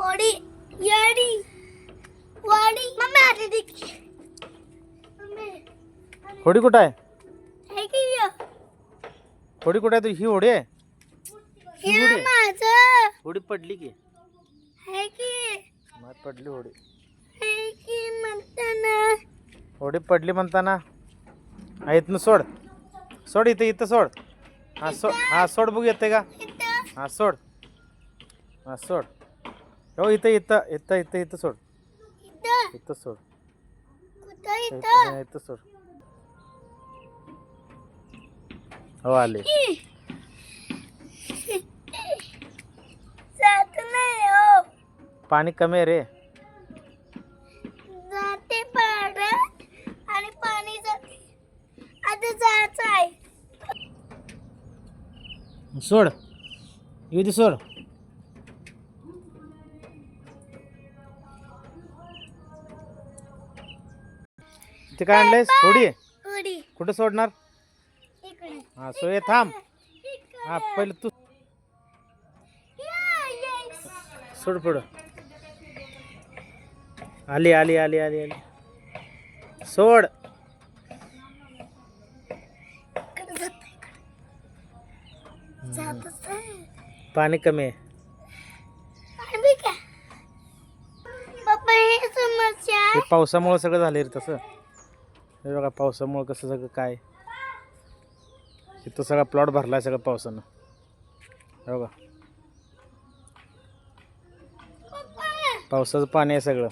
OD याडी वाडी mummy आली mummy होडी कुठं आहे हे की यो होडी कुठं आहे तुझी ही होडी आहे ही होडी आहे? माझं होडी पडली की हे की मात पडली होडी हे की म्हणताना होडी पडली म्हणताना हा इथनं सोड सोड इथं इथं सोड हा सोड हा सोड बघू येते का इथं हा सोड हा सोड हो इथं इथं इथं इथं इथं सोड. इथं. सोड. कुठं इथं सोड. हो आले. जात नाही हो. पाणी कमी आहे रे. जाते पाण्यात आणि पाणी जाते आता जायचं आहे. सोड. येऊ दे सोड. ते काय आणलंयस? होडी? उडी कुठं सोडणार? इकडे. हा सो ये थांब. हा पहिलं तू. सोड पुढं. आली आली आली आली आली. सोड. इकडे जाते, इकडे. जातच आहे. पाणी कमी आहे. आणि काय पप्पा हे समस्या हे पावसामुळं सगळं झालं रे तसं. हे बघा पावसामुळं कसं सगळं काय. इथं सगळा प्लॉट भरला आहे सगळं पावसानं. हे बघा. पावसाचं पाणी आहे सगळं.